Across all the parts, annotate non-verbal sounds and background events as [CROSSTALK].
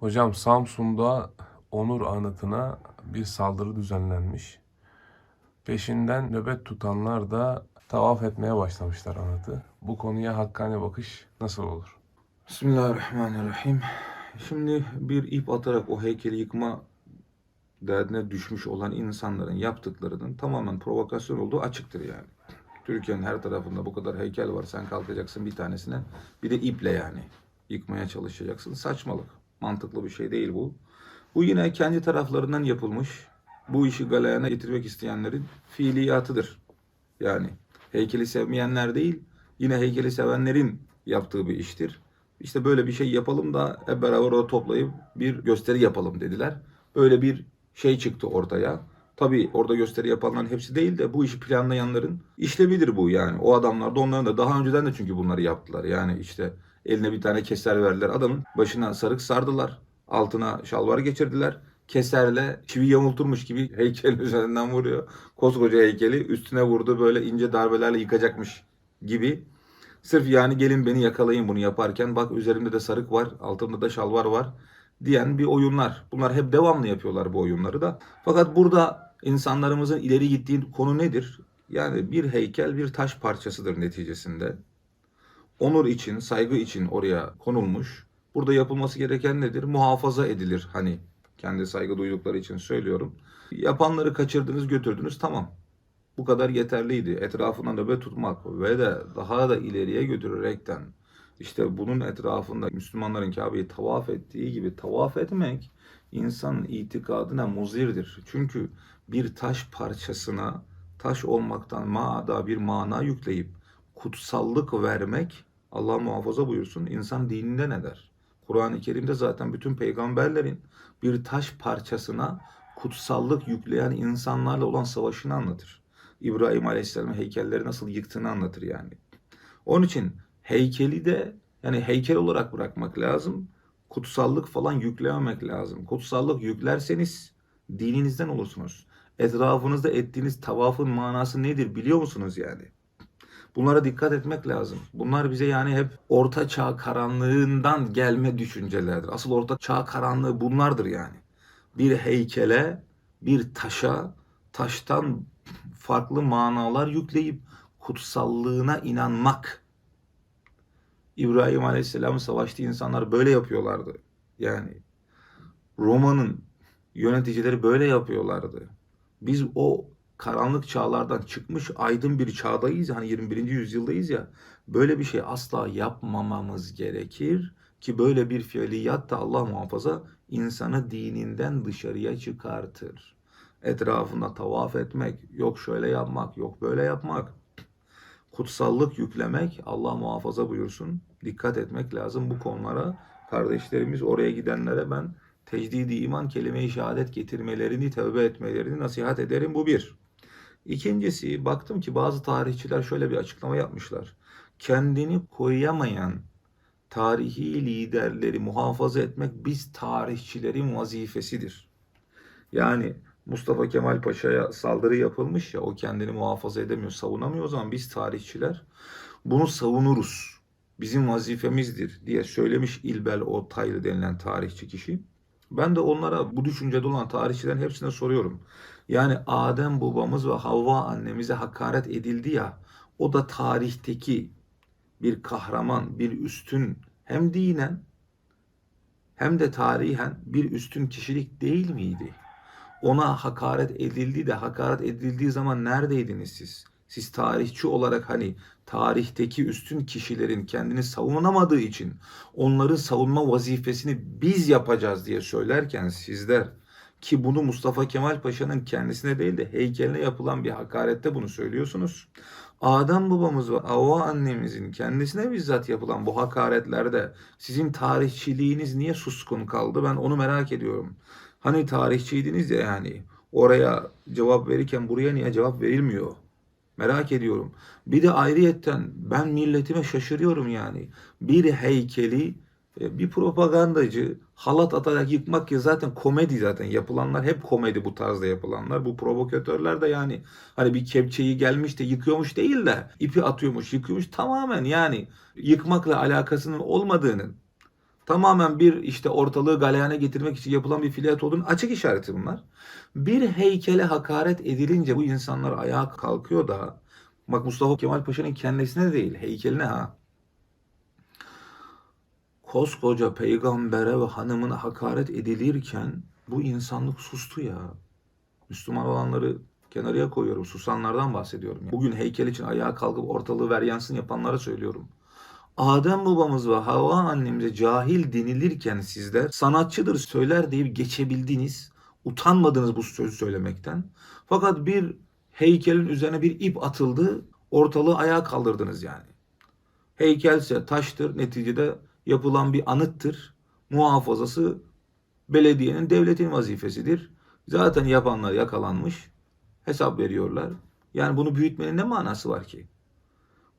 Hocam Samsun'da Onur anıtına bir saldırı düzenlenmiş. Peşinden nöbet tutanlar da tavaf etmeye başlamışlar anıtı. Bu konuya hakkani bakış nasıl olur? Bismillahirrahmanirrahim. Şimdi bir ip atarak o heykeli yıkma derdine düşmüş olan insanların yaptıklarının tamamen provokasyon olduğu açıktır yani. Türkiye'nin her tarafında bu kadar heykel var. Sen kalkacaksın bir tanesine bir de iple yani yıkmaya çalışacaksın. Saçmalık. Mantıklı bir şey değil bu. Bu yine kendi taraflarından yapılmış. Bu işi galeyana getirmek isteyenlerin fiiliyatıdır. Yani heykeli sevmeyenler değil, yine heykeli sevenlerin yaptığı bir iştir. İşte böyle bir şey yapalım da hep beraber orada toplayıp bir gösteri yapalım dediler. Böyle bir şey çıktı ortaya. Tabii orada gösteri yapanların hepsi değil de bu işi planlayanların işlevidir bu yani. O adamlar da onların da daha önceden de çünkü bunları yaptılar. Yani işte eline bir tane keser verdiler. Adamın başına sarık sardılar. Altına şalvar geçirdiler. Keserle çivi yamulturmuş gibi [LAUGHS] heykelin üzerinden vuruyor. Koskoca heykeli üstüne vurdu böyle ince darbelerle yıkacakmış gibi. Sırf yani gelin beni yakalayın bunu yaparken bak üzerimde de sarık var altımda da şalvar var diyen bir oyunlar. Bunlar hep devamlı yapıyorlar bu oyunları da. Fakat burada insanlarımızın ileri gittiği konu nedir? Yani bir heykel bir taş parçasıdır neticesinde. Onur için, saygı için oraya konulmuş. Burada yapılması gereken nedir? Muhafaza edilir hani kendi saygı duydukları için söylüyorum. Yapanları kaçırdınız götürdünüz tamam. Bu kadar yeterliydi. Etrafına nöbet tutmak ve de daha da ileriye götürerekten işte bunun etrafında Müslümanların Kabe'yi tavaf ettiği gibi tavaf etmek insanın itikadına muzirdir. Çünkü bir taş parçasına taş olmaktan maada bir mana yükleyip kutsallık vermek Allah muhafaza buyursun insan dininden eder. Kur'an-ı Kerim'de zaten bütün peygamberlerin bir taş parçasına kutsallık yükleyen insanlarla olan savaşını anlatır. İbrahim Aleyhisselam'ın heykelleri nasıl yıktığını anlatır yani. Onun için heykeli de yani heykel olarak bırakmak lazım. Kutsallık falan yüklememek lazım. Kutsallık yüklerseniz dininizden olursunuz. Etrafınızda ettiğiniz tavafın manası nedir biliyor musunuz yani? Bunlara dikkat etmek lazım. Bunlar bize yani hep orta çağ karanlığından gelme düşüncelerdir. Asıl orta çağ karanlığı bunlardır yani. Bir heykele, bir taşa, taştan farklı manalar yükleyip kutsallığına inanmak. İbrahim Aleyhisselam'ın savaştığı insanlar böyle yapıyorlardı. Yani Roma'nın yöneticileri böyle yapıyorlardı. Biz o karanlık çağlardan çıkmış aydın bir çağdayız. Hani 21. yüzyıldayız ya. Böyle bir şey asla yapmamamız gerekir ki böyle bir fiiliyat da Allah muhafaza insanı dininden dışarıya çıkartır. Etrafında tavaf etmek, yok şöyle yapmak, yok böyle yapmak. Kutsallık yüklemek Allah muhafaza buyursun. Dikkat etmek lazım bu konulara. Kardeşlerimiz oraya gidenlere ben tecdidi iman kelime-i şehadet getirmelerini, tövbe etmelerini nasihat ederim. Bu bir. İkincisi baktım ki bazı tarihçiler şöyle bir açıklama yapmışlar. Kendini koyamayan tarihi liderleri muhafaza etmek biz tarihçilerin vazifesidir. Yani Mustafa Kemal Paşa'ya saldırı yapılmış ya o kendini muhafaza edemiyor, savunamıyor o zaman biz tarihçiler bunu savunuruz. Bizim vazifemizdir diye söylemiş İlbel o Taylı denilen tarihçi kişi. Ben de onlara bu düşüncede olan tarihçilerin hepsine soruyorum. Yani Adem babamız ve Havva annemize hakaret edildi ya o da tarihteki bir kahraman, bir üstün hem dinen hem de tarihen bir üstün kişilik değil miydi? Ona hakaret edildi de hakaret edildiği zaman neredeydiniz siz? Siz tarihçi olarak hani tarihteki üstün kişilerin kendini savunamadığı için onların savunma vazifesini biz yapacağız diye söylerken sizler ki bunu Mustafa Kemal Paşa'nın kendisine değil de heykeline yapılan bir hakarette bunu söylüyorsunuz. Adem babamız ve Havva annemizin kendisine bizzat yapılan bu hakaretlerde sizin tarihçiliğiniz niye suskun kaldı? Ben onu merak ediyorum. Hani tarihçiydiniz ya yani oraya cevap verirken buraya niye cevap verilmiyor? Merak ediyorum. Bir de ayrıyetten ben milletime şaşırıyorum yani. Bir heykeli e, bir propagandacı halat atarak yıkmak ki zaten komedi zaten yapılanlar hep komedi bu tarzda yapılanlar. Bu provokatörler de yani hani bir kepçeyi gelmiş de yıkıyormuş değil de ipi atıyormuş yıkıyormuş tamamen yani yıkmakla alakasının olmadığının Tamamen bir işte ortalığı galeyana getirmek için yapılan bir fiiliyat olduğunu açık işareti bunlar. Bir heykele hakaret edilince bu insanlar ayağa kalkıyor da bak Mustafa Kemal Paşa'nın kendisine değil heykeline ha. Koskoca peygambere ve hanımına hakaret edilirken bu insanlık sustu ya. Müslüman olanları kenarıya koyuyorum. Susanlardan bahsediyorum. Bugün heykel için ayağa kalkıp ortalığı veryansın yapanlara söylüyorum. Adem babamız ve Havva annemize cahil denilirken sizler sanatçıdır söyler deyip geçebildiniz. Utanmadınız bu sözü söylemekten. Fakat bir heykelin üzerine bir ip atıldı. Ortalığı ayağa kaldırdınız yani. Heykelse taştır. Neticede yapılan bir anıttır. Muhafazası belediyenin, devletin vazifesidir. Zaten yapanlar yakalanmış. Hesap veriyorlar. Yani bunu büyütmenin ne manası var ki?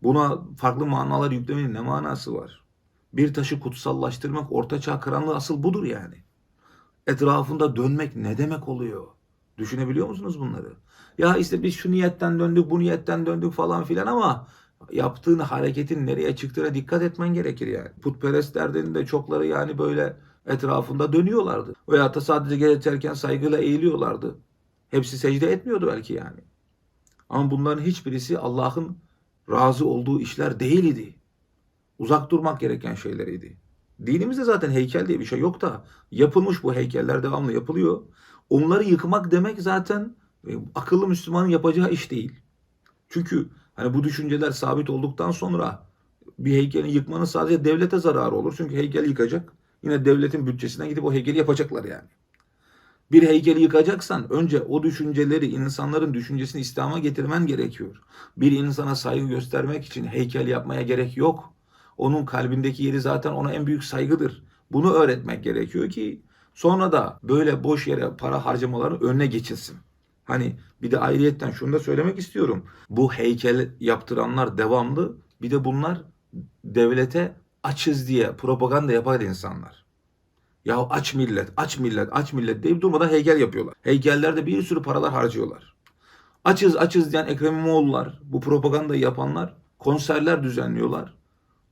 Buna farklı manalar yüklemenin ne manası var? Bir taşı kutsallaştırmak, ortaçağ karanlığı asıl budur yani. Etrafında dönmek ne demek oluyor? Düşünebiliyor musunuz bunları? Ya işte biz şu niyetten döndük, bu niyetten döndük falan filan ama yaptığın hareketin nereye çıktığına dikkat etmen gerekir yani. Putperestlerden de çokları yani böyle etrafında dönüyorlardı. Veyahut da sadece geçerken saygıyla eğiliyorlardı. Hepsi secde etmiyordu belki yani. Ama bunların hiçbirisi Allah'ın razı olduğu işler değildi. Uzak durmak gereken şeyleriydi. Dinimizde zaten heykel diye bir şey yok da yapılmış bu heykeller devamlı yapılıyor. Onları yıkmak demek zaten e, akıllı Müslümanın yapacağı iş değil. Çünkü hani bu düşünceler sabit olduktan sonra bir heykeli yıkmanın sadece devlete zararı olur. Çünkü heykeli yıkacak. Yine devletin bütçesine gidip o heykeli yapacaklar yani. Bir heykeli yıkacaksan önce o düşünceleri, insanların düşüncesini İslam'a getirmen gerekiyor. Bir insana saygı göstermek için heykel yapmaya gerek yok. Onun kalbindeki yeri zaten ona en büyük saygıdır. Bunu öğretmek gerekiyor ki sonra da böyle boş yere para harcamaların önüne geçilsin. Hani bir de ayrıyetten şunu da söylemek istiyorum. Bu heykel yaptıranlar devamlı. Bir de bunlar devlete açız diye propaganda yapan insanlar. Ya aç millet, aç millet, aç millet deyip durmadan heykel yapıyorlar. Heykellerde bir sürü paralar harcıyorlar. Açız açız diyen Ekrem İmamoğlu'lar, bu propagandayı yapanlar konserler düzenliyorlar.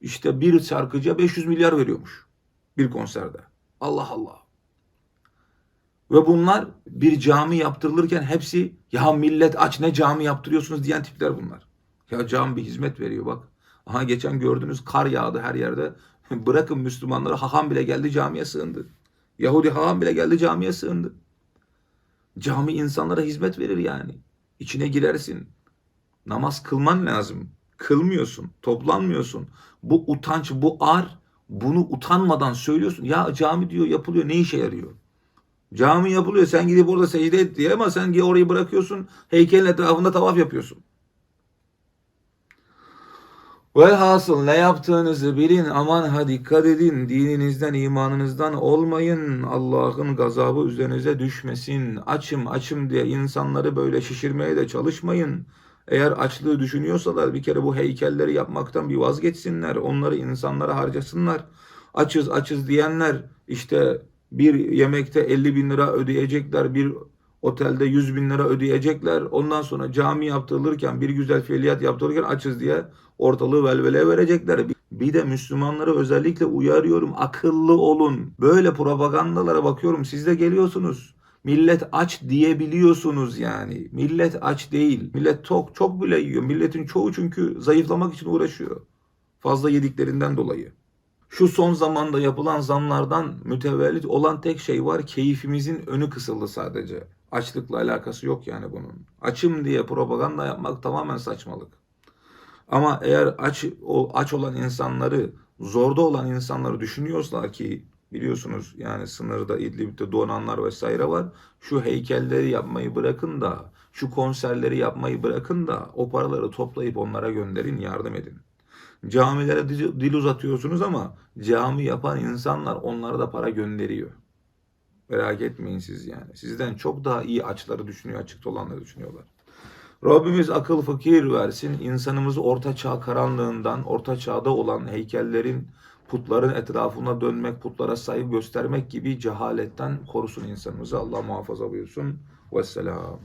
İşte bir şarkıcıya 500 milyar veriyormuş bir konserde. Allah Allah. Ve bunlar bir cami yaptırılırken hepsi ya millet aç ne cami yaptırıyorsunuz diyen tipler bunlar. Ya cami bir hizmet veriyor bak. Aha geçen gördünüz kar yağdı her yerde. [LAUGHS] Bırakın Müslümanları haham bile geldi camiye sığındı. Yahudi haham bile geldi camiye sığındı. Cami insanlara hizmet verir yani. İçine girersin. Namaz kılman lazım. Kılmıyorsun, toplanmıyorsun. Bu utanç, bu ar, bunu utanmadan söylüyorsun. Ya cami diyor yapılıyor, ne işe yarıyor? Cami yapılıyor, sen gidip orada secde et diye ama sen orayı bırakıyorsun, heykelin etrafında tavaf yapıyorsun. Velhasıl ne yaptığınızı bilin aman ha dikkat edin dininizden imanınızdan olmayın Allah'ın gazabı üzerinize düşmesin açım açım diye insanları böyle şişirmeye de çalışmayın. Eğer açlığı düşünüyorsalar bir kere bu heykelleri yapmaktan bir vazgeçsinler onları insanlara harcasınlar. Açız açız diyenler işte bir yemekte 50 bin lira ödeyecekler bir otelde 100 bin lira ödeyecekler. Ondan sonra cami yaptırılırken bir güzel fiiliyat yaptırılırken açız diye ortalığı velveleye verecekler. Bir de Müslümanları özellikle uyarıyorum akıllı olun. Böyle propagandalara bakıyorum siz de geliyorsunuz. Millet aç diyebiliyorsunuz yani. Millet aç değil. Millet tok çok bile yiyor. Milletin çoğu çünkü zayıflamak için uğraşıyor. Fazla yediklerinden dolayı. Şu son zamanda yapılan zamlardan mütevellit olan tek şey var. Keyfimizin önü kısıldı sadece. Açlıkla alakası yok yani bunun. Açım diye propaganda yapmak tamamen saçmalık. Ama eğer aç aç olan insanları, zorda olan insanları düşünüyorlar ki biliyorsunuz yani sınırda İdlib'de donanlar vesaire var. Şu heykelleri yapmayı bırakın da, şu konserleri yapmayı bırakın da o paraları toplayıp onlara gönderin, yardım edin. Camilere dil uzatıyorsunuz ama cami yapan insanlar onlara da para gönderiyor. Merak etmeyin siz yani. Sizden çok daha iyi açları düşünüyor, açıkta olanları düşünüyorlar. Rabbimiz akıl fikir versin. İnsanımızı orta çağ karanlığından, orta çağda olan heykellerin, putların etrafına dönmek, putlara saygı göstermek gibi cehaletten korusun insanımızı. Allah muhafaza buyursun. Vesselam.